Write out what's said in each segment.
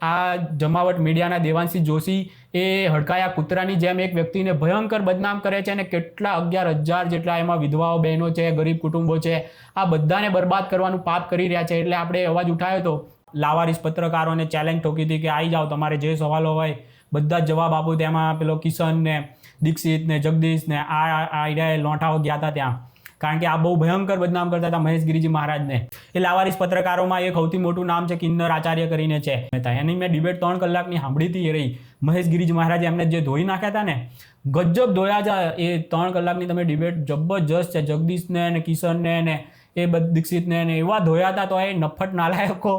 આ જમાવટ મીડિયાના દેવાંશી જોશી એ હડકાયા કૂતરાની જેમ એક વ્યક્તિને ભયંકર બદનામ કરે છે અને કેટલા અગિયાર હજાર જેટલા એમાં વિધવાઓ બહેનો છે, ગરીબ કુટુંબો છે, આ બધાને બરબાદ કરવાનું પાપ કરી રહ્યા છે. એટલે આપણે અવાજ ઉઠાવ્યો હતો લાવારીસ પત્રકારોને ચેલેન્જ ઠોકી હતી કે આવી જાઓ, તમારે જે સવાલો હોય બધા જ જવાબ આપો. તેમાં પેલો કિશન ને દીક્ષિત ને જગદીશ ને આ આઈડિયા લોંઠાઓ ગયા હતા ત્યાં. કારણ કે આ બહુ ભયંકર બદનામ કરતા હતા મહેશ ગિરીજી મહારાજને. એ લાવારીસ પત્રકારોમાં એક સૌથી મોટું નામ છે કિન્નર આચાર્ય કરીને છે. એની મેં ડિબેટ ત્રણ કલાકની સાંભળી હતી એ રહી. મહેશ ગિરીજી મહારાજે એમને જે ધોઈ નાખ્યા હતા ને, ગજબ ધોયા છે એ ત્રણ કલાકની તમે ડિબેટ જબરજસ્ત છે. જગદીશને ને કિશનને ને એ દીક્ષિતને ને એવા ધોયા હતા તો એ નફટ નાલાયકો.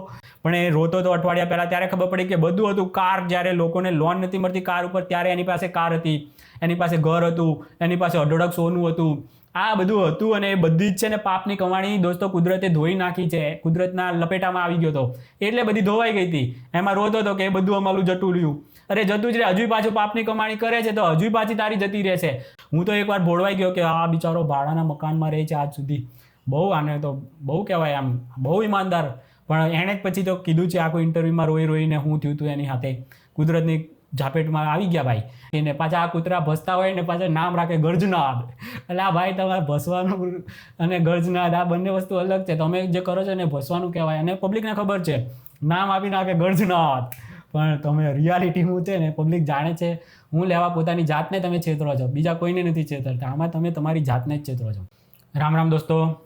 પણ એ રોતો તો અઠવાડિયા પહેલાં ત્યારે ખબર પડી કે બધું હતું. કાર જ્યારે લોકોને લોન નથી મળતી કાર ઉપર, ત્યારે એની પાસે કાર હતી. એની પાસે ઘર હતું. એની પાસે અઢળક સોનું હતું. આ બધું હતું અને એ બધી જ છે ને પાપની કમાણી દોસ્તો કુદરતે ધોઈ નાખી છે. કુદરતના લપેટામાં આવી ગયો હતો. એટલે બધી ધોવાઈ ગઈ હતી. એમાં રોતો હતો કે એ બધું અમારું જતું રહ્યું. અરે જતું જ રહે. હજુ પાછું પાપની કમાણી કરે છે તો હજુ પાછી તારી જતી રહેશે. હું તો એકવાર ભોળવાઈ ગયો કે આ બિચારો ભાડાના મકાનમાં રહે છે આજ સુધી. બહુ આને તો બહુ કહેવાય આમ. બહુ ઈમાનદાર. પણ એણે જ પછી તો કીધું છે, આખું ઇન્ટરવ્યુમાં રોઈ રોઈને હું થયું હતું એની સાથે કુદરતની ઝાપેટમાં આવી ગયા ભાઈ. એને પાછા આ કૂતરા ભસતા હોય ને પાછા નામ રાખે ગર્જનાદ. એટલે આ ભાઈ તમારે ભસવાનું અને ગર્જનાદ, આ બંને વસ્તુ અલગ છે. તમે જે કરો છો ને ભસવાનું કહેવાય. અને પબ્લિકને ખબર છે, નામ આપી નાખે ગર્જનાદ. પણ તમે રિયાલિટી હું છે ને પબ્લિક જાણે છે, હું લેવા પોતાની જાતને તમે છેતરો છો. બીજા કોઈને નથી છેતરતા. આમાં તમે તમારી જાતને જ છેતરો છો. રામ રામ દોસ્તો.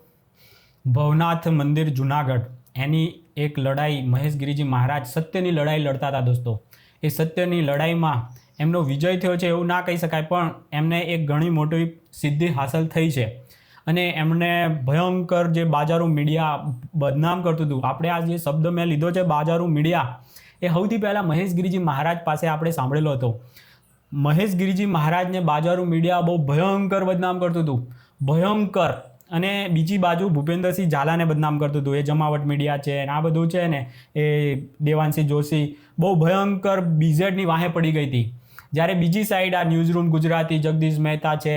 ભવનાથ મંદિર જુનાગઢ. એની એક લડાઈ મહેશ ગિરિજી મહારાજ સત્યની લડાઈ લડતા હતા દોસ્તો. એ સત્યની લડાઈમાં એમનો વિજય થયો છે એવું ના કહી શકાય, પણ એમને એક ઘણી મોટી સિદ્ધિ હાંસલ થઈ છે. અને એમણે ભયંકર જે બાજારું મીડિયા બદનામ કરતું હતું, આપણે આ જે શબ્દ મેં લીધો છે બાજારું મીડિયા, એ સૌથી પહેલાં મહેશ ગિરિજી મહારાજ પાસે આપણે સાંભળેલો હતો. મહેશ ગિરિજી મહારાજને બાજારું મીડિયા બહુ ભયંકર બદનામ કરતું હતું. ભયંકર. અને બીજી બાજુ ભૂપેન્દ્રસિંહ ઝાલાને બદનામ કરતું હતું. એ જમાવટ મીડિયા છે ને આ બધું છે ને એ દેવાંશી જોશી બહુ ભયંકર બીઝેડની વાહે પડી ગઈ હતી. જ્યારે બીજી સાઈડ આ ન્યૂઝરૂમ ગુજરાતી જગદીશ મહેતા છે,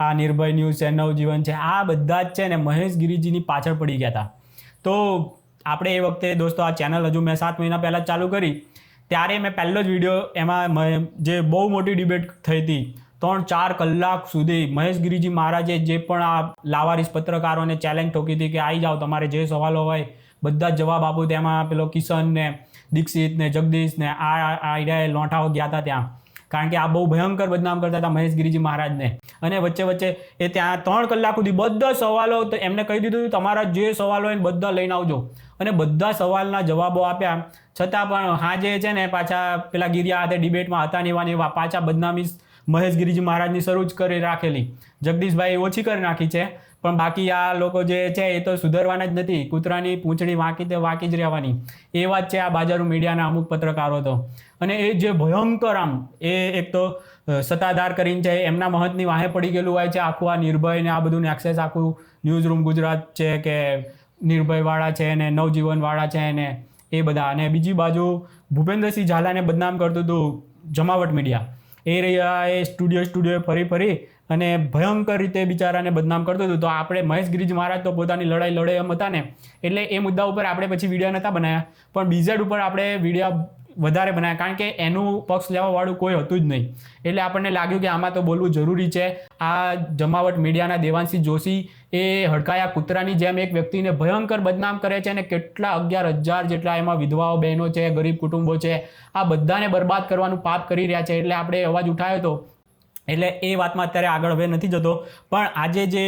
આ નિર્ભય ન્યૂઝ છે નવજીવન છે, આ બધા જ છે ને મહેશ ગિરિજીની પાછળ પડી ગયા હતા. તો આપણે એ વખતે દોસ્તો આ ચેનલ હજુ મેં સાત મહિના પહેલાં ચાલુ કરી. ત્યારે મેં પહેલો જ વીડિયો એમાં જે બહુ મોટી ડિબેટ થઈ હતી ત્રણ ચાર કલાક સુધી મહેશ ગિરિજી મહારાજે જે પણ આ લાવારીસ પત્રકારોને ચેલેન્જ ઠોકી હતી કે આવી જાઓ, તમારે જે સવાલો હોય બધા જ જવાબ આપો. તેમાં પેલો કિશન ને, દીક્ષિત ને, જગદીશ ને, આ આઈડિયા લોંઠાઓ ગયા હતા ત્યાં. કારણ કે આ બહુ ભયંકર બદનામ કરતા હતા મહેશ ગિરિજી મહારાજને. અને વચ્ચે વચ્ચે એ ત્યાં ત્રણ કલાક સુધી બધા સવાલો એમને કહી દીધું તમારા જે સવાલો હોય બધા લઈને આવજો. અને બધા સવાલના જવાબો આપ્યા. છતાં પણ હા જે છે ને પાછા પેલા ગિરિયા હાથે ડિબેટમાં હતા ને એવા ને એવા પાછા બદનામી મહેશ ગિરિજી મહારાજની શરૂ જ કરી રાખેલી. જગદીશભાઈ ઓછી કરી નાખી છે, પણ બાકી આ લોકો જે છે એ તો સુધરવાના જ નથી. કૂતરાની પૂંછડી વાંકી તે વાંકી જ રહેવાની. એ વાત છે આ બાજારું મીડિયાના અમુક પત્રકારો તો. અને એ જે ભયંકર આમ, એ એક તો સત્તાધાર કરીને છે, એમના મહંતની વાહે પડી ગયેલું હોય છે, આખું આ નિર્ભય ને આ બધું એક્સેસ આખું ન્યૂઝ રૂમ ગુજરાત છે કે નિર્ભયવાળા છે ને નવજીવનવાળા છે ને એ બધા. અને બીજી બાજુ ભૂપેન્દ્રસિંહ ઝાલાને બદનામ કરતું હતું જમાવટ મીડિયા. એ રહ્યા એ સ્ટુડિયો સ્ટુડિયો ફરી ફરી અને ભયંકર રીતે બિચારાને બદનામ કરતો હતો. તો આપણે મહેશ ગિરીજ મહારાજ તો પોતાની લડાઈ લડે એમ હતા ને. એટલે એ મુદ્દા ઉપર આપણે પછી વીડિયો નહોતા બનાવ્યા પણ બીઝેડ ઉપર આપણે વીડિયો વધારે બનાવ્યા કારણ કે એનું પક્ષ લેવાવાળું કોઈ હતું જ નહીં. એટલે આપણને લાગ્યું કે આમાં તો બોલવું જરૂરી છે. આ જમાવટ મીડિયાના દેવાંશી જોશી એ હડકાયા કૂતરાની જેમ એક વ્યક્તિને ભયંકર બદનામ કરે છે અને કેટલા અગિયાર હજાર જેટલા એમાં વિધવાઓ બહેનો છે, ગરીબ કુટુંબો છે, આ બધાને બરબાદ કરવાનું પાપ કરી રહ્યા છે. એટલે આપણે અવાજ ઉઠાવ્યો હતો એટલે એ વાતમાં અત્યારે આગળ હવે નથી જતો. પણ આજે જે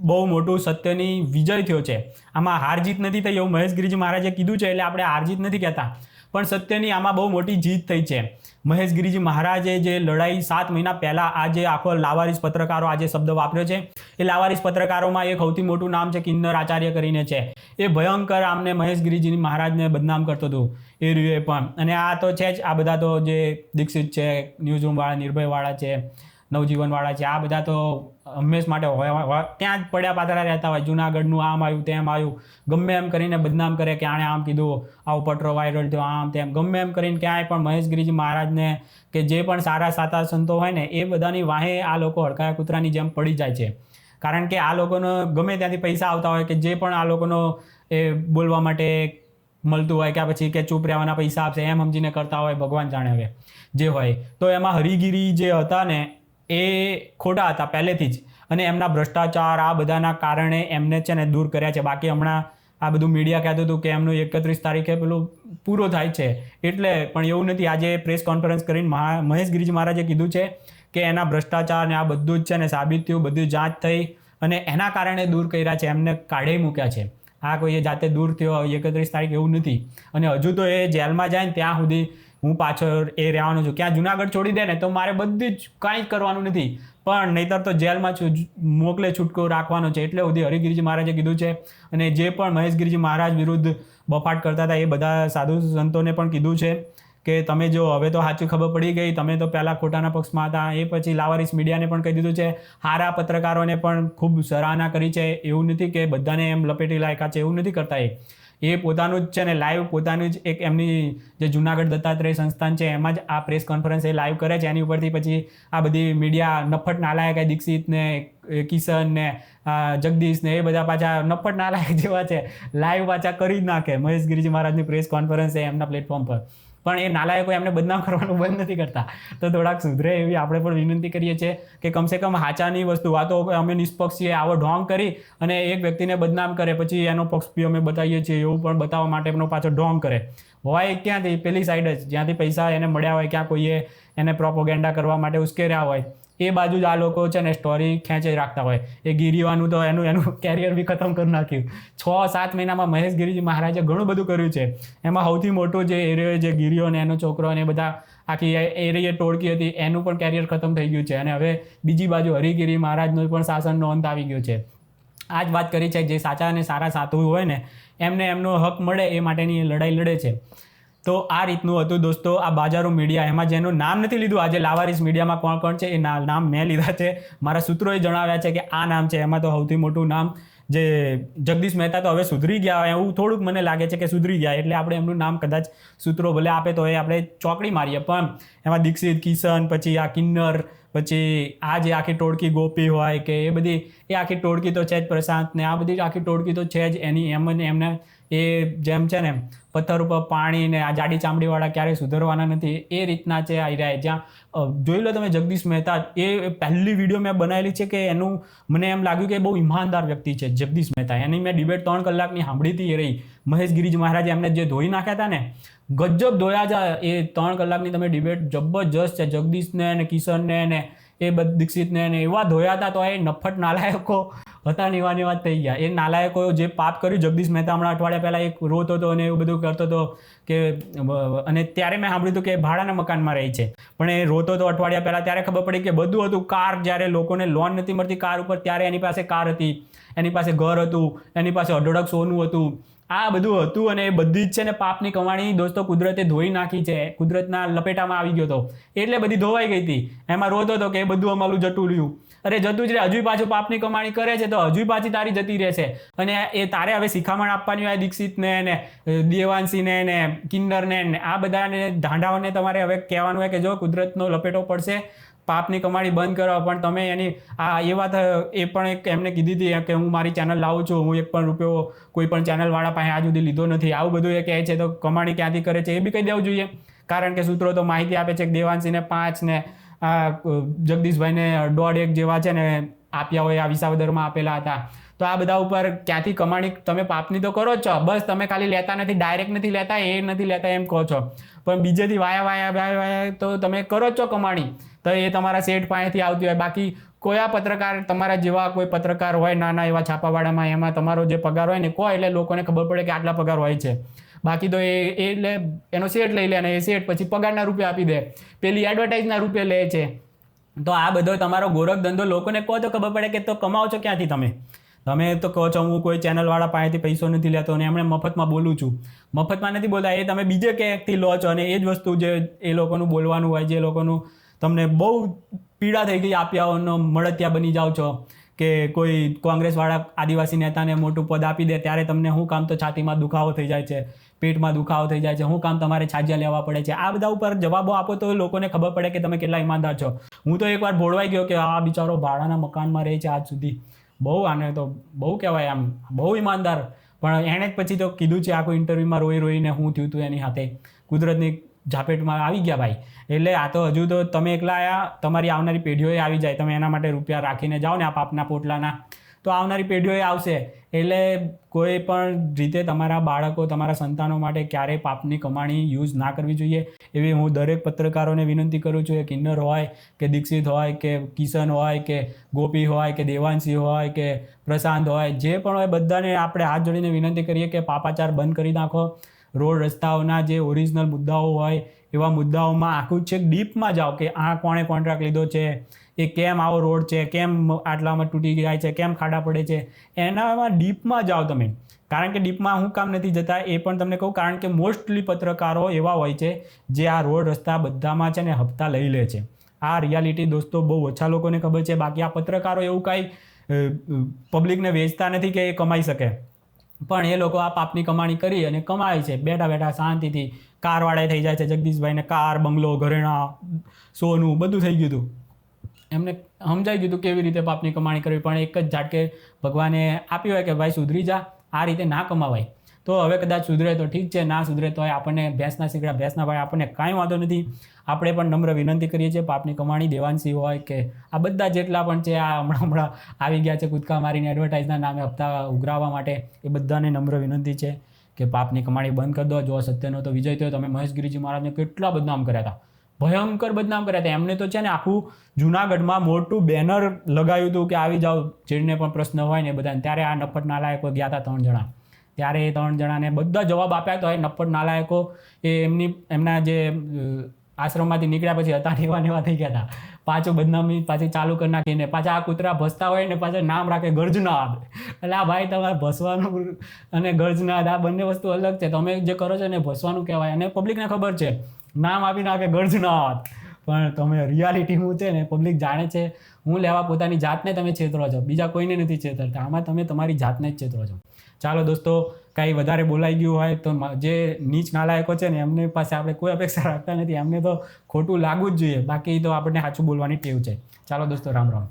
બહુ મોટું સત્યની વિજય થયો છે, આમાં હાર જીત નથી થઈ એવું મહેશ ગિરિજી મહારાજે કીધું છે. એટલે આપણે હાર જીત નથી કહેતા. પણ સત્યની આમાં બહુ મોટી જીત થઈ છે. મહેશ ગિરિજી મહારાજે જે લડાઈ સાત મહિના પહેલાં આ જે આખો લાવારીસ પત્રકારો આજે શબ્દ વાપર્યો છે. એ લાવારીસ પત્રકારોમાં એક સૌથી મોટું નામ છે કિન્નર આચાર્ય કરીને છે. એ ભયંકર આમને મહેશ ગિરિજીની મહારાજને બદનામ કરતો હતો. એ રીતે પણ. અને આ તો છે જ આ બધા તો જે દીક્ષિત છે, ન્યૂઝરૂમવાળા, નિર્ભયવાળા છે. નવજીવનવાળા છે. આ બધા તો હંમેશ માટે હોય ત્યાં જ પડ્યા પાથરા રહેતા હોય. જુનાગઢનું આમ આવ્યું, તેમ આવ્યું. ગમે એમ કરીને બદનામ કરે કે આણે આમ કીધું આવો પટરો વાયરલ થયો, આમ તેમ. ગમે એમ કરીને ક્યાંય પણ મહેશ ગિરિજી મહારાજને કે જે પણ સારા, સાતા સંતો હોય ને, એ બધાની વાહે આ લોકો હડકાયા કૂતરાની જેમ પડી જાય છે. કારણ કે આ લોકોનો ગમે ત્યાંથી પૈસા આવતા હોય કે જે પણ આ લોકોનો એ બોલવા માટે મળતું હોય કે પછી કે ચૂપ રહેવાના પૈસા આપશે, એમ સમજીને કરતા હોય ભગવાન જાણે હવે. જે હોય. તો એમાં હરિગીરી જે હતા ને એ ખોટા હતા પહેલેથી જ. અને એમના ભ્રષ્ટાચાર આ બધાના કારણે એમને છે ને દૂર કર્યા છે. બાકી હમણાં આ બધું મીડિયા કહેતું હતું કે એમનું એકત્રીસ તારીખે પેલું પૂરો થાય છે. એટલે પણ એવું નથી, આજે પ્રેસ કોન્ફરન્સ કરીને મહા મહેશ ગિરીજી મહારાજે કીધું છે કે એના ભ્રષ્ટાચાર ને આ બધું જ છે ને સાબિત થયું, બધું જાંચ થઈ અને એના કારણે દૂર કર્યા છે, એમને કાઢી મૂક્યા છે. આ કોઈ જાતે દૂર થયો, એકત્રીસ તારીખ એવું નથી. અને હજુ તો એ જેલમાં જાય ને ત્યાં સુધી હું પાછળ એ રહેવાનું છું. ક્યાં જુનાગઢ છોડી દે ને તો મારે બધી જ કાંઈ જ કરવાનું નથી. પણ નહીતર તો જેલમાં છું મોકલે છૂટકો રાખવાનો છે. એટલે સુધી હરિગીરીજી મહારાજે કીધું છે અને જે પણ મહેશ ગિરીજી મહારાજ વિરુદ્ધ બફાટ કરતા હતા એ બધા સાધુ સંતોને પણ કીધું છે કે તમે જો, હવે તો સાચી ખબર પડી ગઈ. તમે તો પહેલાં ખોટાના પક્ષમાં હતા. એ પછી લાવારીસ મીડિયાને પણ કહી દીધું છે. હારા પત્રકારોને પણ ખૂબ સરાહના કરી છે. એવું નથી કે બધાને એમ લપેટી લાયકા છે. એવું નથી કરતા એ. એ પોતાનું જ છે ને લાઈવ પોતાનું જ એક એમની જે જુનાગઢ દત્તાત્રેય સંસ્થાન છે, એમાં જ આ પ્રેસ કોન્ફરન્સ એ લાઈવ કરે છે. એની ઉપરથી પછી આ બધી મીડિયા નફટ નાલાયક એ દીક્ષિત ને કિશન ને જગદીશ ને, એ બધા પાછા નફટ નાલાયક જેવા છે. લાઈવ પાછા કરી જ નાખે. મહેશ ગિરીજી મહારાજની પ્રેસ કોન્ફરન્સ છે એમના પ્લેટફોર્મ પર. પણ એ નાલાયકો એમને બદનામ કરવાનું બંધ નથી કરતા. તો થોડાક સુધરે એવી આપણે પણ વિનંતી કરીએ છીએ કે કમસે કમ હાચાની વસ્તુ, વાતો અમે નિષ્પક્ષ છીએ આવો ઢોંગ કરી અને એક વ્યક્તિને બદનામ કરે. પછી એનો પક્ષ બી અમે બતાવીએ છીએ, એવું પણ બતાવવા માટે એમનો પાછો ઢોંગ કરે. હોય ક્યાંથી? પેલી સાઈડ જ. જ્યાંથી પૈસા એને મળ્યા હોય, ક્યાં કોઈએ એને પ્રોપોગેન્ડા કરવા માટે ઉશ્કેર્યા હોય. એ બાજુ જ આ લોકો છે ને સ્ટોરી ખેંચી રાખતા હોય. એ ગીરીવાનું તો એનું એનું કેરિયર બી ખતમ કરી નાખ્યું. છ, સાત મહિનામાં મહેશ ગિરીજી મહારાજે ઘણું બધું કર્યું છે. એમાં સૌથી મોટું જે એરિયો જે ગીરીઓ ને એનો છોકરો અને બધા આખી એરિયે ટોળકી હતી, એનું પણ કેરિયર ખતમ થઈ ગયું છે. અને હવે બીજી બાજુ હરિગીરી મહારાજનો પણ શાસનનો અંત આવી ગયો છે. આ જ વાત કરી છે જે સાચા અને સારા સાધુ હોય ને, એમને એમનો હક મળે એ માટેની લડાઈ લડે છે. તો આ રીતનું હતું દોસ્તો, આ બાજારો મીડિયા એમાં જેનું નામ નથી લીધું, આજે લાવારીસ મીડિયામાં કોણ કોણ છે, એ નામ મેં લીધા છે. મારા સૂત્રોએ જણાવ્યા છે કે આ નામ છે, એમાં તો સૌથી મોટું નામ જે જગદીશ મહેતા તો હવે સુધરી ગયા એવું થોડુંક મને લાગે છે કે સુધરી ગયા, એટલે આપણે એમનું નામ કદાચ સૂત્રો ભલે આપે તો એ આપણે ચોકડી મારીએ. પણ એમાં દીક્ષિત, કિશન, પછી આ કિન્નર, પછી આ જે આખી ટોળકી ગોપી હોય કે એ બધી, એ આખી ટોળકી તો છે જ પ્રશાંત ને આ બધી આખી ટોળકી તો છે જ એની એમ એમને એ જેમ છે ને પથ્થર ઉપર પાણી ને આ જાડી ચામડીવાળા ક્યારેય સુધરવાના નથી. એ રીતના છે આઈરાએ જ્યાં જોઈ લો તમે જગદીશ મહેતા, એ પહેલી વીડિયો મેં બનાવેલી છે કે એનું મને એમ લાગ્યું કે બહુ ઈમાનદાર વ્યક્તિ છે, જગદીશ મહેતા. એની મેં ડિબેટ ત્રણ કલાકની સાંભળી હતી એ રહી. મહેશ ગિરીજ મહારાજે એમને જે ધોઈ નાખ્યા હતા ને, ગજબ ધોયા જા એ ત્રણ કલાકની તમે ડિબેટ જબરજસ્ત છે. જગદીશને ને કિશનને ને એ દીક્ષિતને ને એવા ધોયા હતા તો એ નફટ નાલાયકો હતા ને વાત થઈ ગયા. એ નાલાયકો જે પાપ કર્યું, જગદીશ મહેતા હમણાં અઠવાડિયા પહેલાં એક રોતો હતો અને એવું બધું કરતો હતો કે, અને ત્યારે મેં સાંભળ્યું હતું કે ભાડાના મકાનમાં રહી છે. પણ એ રોતો હતો અઠવાડિયા પહેલાં, ત્યારે ખબર પડી કે બધું હતું. કાર જ્યારે લોકોને લોન નથી મળતી કાર ઉપર, ત્યારે એની પાસે કાર હતી. એની પાસે ઘર હતું, એની પાસે અઢળક સોનું હતું. આ બધું હતું અને એ બધી જ છે ને પાપની કમાણી દોસ્તો કુદરતે ધોઈ નાખી છે. કુદરતના લપેટામાં આવી ગયો હતો. એટલે બધી ધોવાઈ ગઈ હતી. એમાં રોતો હતો કે એ બધું અમારું રહ્યું. અરે જતું જ રહે હજુ પાછું પાપની કમાણી કરે છે તો હજુ પાછી તારી જતી રહેશે અને એ તારે હવે શિખામણ આપવાની હોય દીક્ષિતને ને દેવાંશીને ને, કિન્નરને ને, આ બધાને ધાંડાઓને તમારે હવે કહેવાનું હોય કે જો કુદરતનો લપેટો પડશે, પાપની કમાણી બંધ કરો. પણ તમે એની, આ, એ વાત એ પણ એક એમને કીધી હતી કે હું મારી ચેનલ લાવું છું, હું એક પણ રૂપિયો કોઈ પણ ચેનલવાળા પાસે આજ સુધી લીધો નથી. આવું બધું એ કહે છે તો કમાણી ક્યાંથી કરે છે એ બી કહી દેવું જોઈએ. કારણ કે સૂત્રો તો માહિતી આપે છે કે દેવાંશીને પાંચ ને આ જગદીશભાઈને દોઢ એક જેવા છે ને આપ્યા હોય આ વિસાવદરમાં આપેલા હતા. તો આ બધા ઉપર ક્યાંથી કમાણી, તમે પાપની તો કરો જ છો. બસ તમે ખાલી લેતા નથી ડાયરેક્ટ નથી લેતા, એ નથી લેતા એમ કહો છો. પણ બીજેથી વાયા વાયા વાયા વાયા તો તમે કરો જ છો કમાણી. તો એ તમારા શેઠ પાસેથી આવતી હોય. બાકી કોયા પત્રકાર તમારા જેવા કોઈ પત્રકાર હોય નાના એવા છાપાવાળામાં એમાં તમારો જે પગાર હોય ને કહો એટલે લોકોને ખબર પડે કે આટલા પગાર હોય છે. બાકી તો એ એટલે એનો સેટ લઈ લે અને એ સેટ પછી પગારના રૂપિયા આપી દે. પેલી એડવર્ટાઇઝના રૂપિયા લે છે. તો આ બધો તમારો ગોરખ ધંધો લોકોને કહો તો ખબર પડે કે તો કમાઓ છો ક્યાંથી તમે? તમે તો કહો છો હું કોઈ ચેનલવાળા પાસેથી પૈસો નથી લેતો અને એમણે મફતમાં બોલું છું. મફતમાં નથી બોલતા, એ તમે બીજે ક્યાંકથી લો છો અને એ જ વસ્તુ જે એ લોકોનું બોલવાનું હોય, જે લોકોનું તમને બહુ પીડા થઈ ગઈ આપ્યાઓનો મળતિયા બની જાઓ છો. કે કોઈ કોંગ્રેસવાળા આદિવાસી નેતાને મોટું પદ આપી દે, ત્યારે તમને શું કામ તો છાતીમાં દુખાવો થઈ જાય છે, પેટમાં દુખાવો થઈ જાય છે શું કામ તમારે છાજિયા લેવા પડે છે. આ બધા ઉપર જવાબો આપો તો લોકોને ખબર પડે કે તમે કેટલા ઈમાનદાર છો. હું તો એકવાર ભોળવાઈ ગયો કે આ બિચારો ભાડાના મકાનમાં રહે છે આજ સુધી. બહુ આને તો બહુ કહેવાય આમ, બહુ ઈમાનદાર. પણ એણે જ પછી તો કીધું છે, આખું ઇન્ટરવ્યૂમાં રોઈ રોઈને હું થયું હતું એની સાથે કુદરતની ઝાપેટમાં આવી ગયા ભાઈ. એટલે આ તો હજુ તો તમે એકલા આયા, તમારી આવનારી પેઢીઓએ આવી જાય. તમે એના માટે રૂપિયા રાખીને જાઓ ને આ પાપના પોટલાના. તો આવનારી પેઢીઓએ આવશે. એટલે કોઈ પણ રીતે તમારા બાળકો, તમારા સંતાનો માટે ક્યારેય પાપની કમાણી યુઝ ના કરવી જોઈએ. એવી હું દરેક પત્રકારોને વિનંતી કરું છું કે કિન્નર હોય કે દીક્ષિત હોય કે કિશન હોય કે ગોપી હોય કે દેવાંશી હોય કે પ્રશાંત હોય, જે પણ હોય, બધાને આપણે હાથ જોડીને વિનંતી કરીએ કે પાપાચાર બંધ કરી નાખો. રોડ રસ્તાઓના જે ઓરિજિનલ મુદ્દાઓ હોય, એવા મુદ્દાઓમાં આખું છેક ડીપમાં જાઓ કે આ કોણે કોન્ટ્રાક્ટ લીધો છે, એ કેમ આવો રોડ છે, કેમ આટલામાં તૂટી જાય છે, કેમ ખાડા પડે છે, એનામાં ડીપમાં જાઓ તમે. કારણ કે ડીપમાં હું કામ નથી જતા, એ પણ તમને કહું, કારણ કે મોસ્ટલી પત્રકારો એવા હોય છે, જે આ રોડ રસ્તા બધામાં છે ને હપ્તા લઈ લે છે. આ રિયાલિટી દોસ્તો બહુ ઓછા લોકોને ખબર છે, બાકી આ પત્રકારો એવું કાંઈ પબ્લિકને વેચતા નથી કે એ કમાઈ શકે. પણ એ લોકો આ પાપની કમાણી કરી અને કમાય છે. બેઠા બેઠા શાંતિથી કારવાળા થઈ જાય છે. જગદીશભાઈને કાર, બંગલો, ઘરેણા, સોનું બધું થઈ ગયું હતું. એમને સમજાઈ ગયું હતું કેવી રીતે પાપની કમાણી કરવી. પણ એક જ ઝાટકે ભગવાને આપ્યું હોય કે, ભાઈ, સુધરી જા. આ રીતે ના કમાવાય. તો હવે કદાચ સુધરે તો ઠીક છે, ના સુધરે તો આપણને ભેંસના શીકડા ભેંસના ભાઈ આપણને કાંઈ વાંધો નથી. આપણે પણ નમ્ર વિનંતી કરીએ છીએ, પાપની કમાણી દેવાંશી હોય કે આ બધા જેટલા પણ છે, આ હમણાં હમણાં આવી ગયા છે, કૂદકા મારીને એડવર્ટાઇઝના નામે હપ્તા ઉઘરાવવા માટે, એ બધાને નમ્ર વિનંતી છે કે પાપની કમાણી બંધ કરી દો. જો સત્યનો તો વિજય થયો, તમે મહેશગીરીજી મહારાજને કેટલા બદનામ કર્યા હતા. ભયંકર બદનામ કર્યા હતા. એમને તો છે ને આખું જુનાગઢમાં મોટું બેનર લગાવ્યું હતું કે આવી જાઓ, જેને પણ પ્રશ્ન હોય ને બધાને. ત્યારે આ નફટ નાલાયકો ગયા હતા ત્રણ જણા. ત્યારે એ ત્રણ જણાને બધા જવાબ આપ્યા તો એ નપ્પડ નાલાયકો એ એમની, એમના જે આશ્રમમાંથી નીકળ્યા પછી હતા નેવા એવા ને એવા થઈ ગયા હતા. પાછું બદનામી પાછી ચાલુ કરી નાખીને, પાછા આ કૂતરા ભસતા હોય ને પાછા નામ રાખે ગર્જનાદ એટલે આ ભાઈ તમારે ભસવાનું અને ગર્જનાદ આ બંને વસ્તુ અલગ છે. તમે જે કરો છો ને ભસવાનું કહેવાય. અને પબ્લિકને ખબર છે, નામ આપી નાખે ગર્જનાદ પણ તમે રિયાલિટી હું છે ને પબ્લિક જાણે છે. હું લેવા પોતાની જાતને તમે છેતરો છો. બીજા કોઈને નથી છેતરતા. આમાં તમે તમારી જાતને જ છેતરો છો. ચાલો દોસ્તો, કાંઈ વધારે બોલાઈ ગયું હોય તો જે નીચ નાલાયકો છે ને, એમની પાસે આપણે કોઈ અપેક્ષા રાખતા નથી. એમને તો ખોટું લાગવું જ જોઈએ. બાકી તો આપણને સાચું બોલવાની ટેવ છે. ચાલો દોસ્તો, રામ રામ.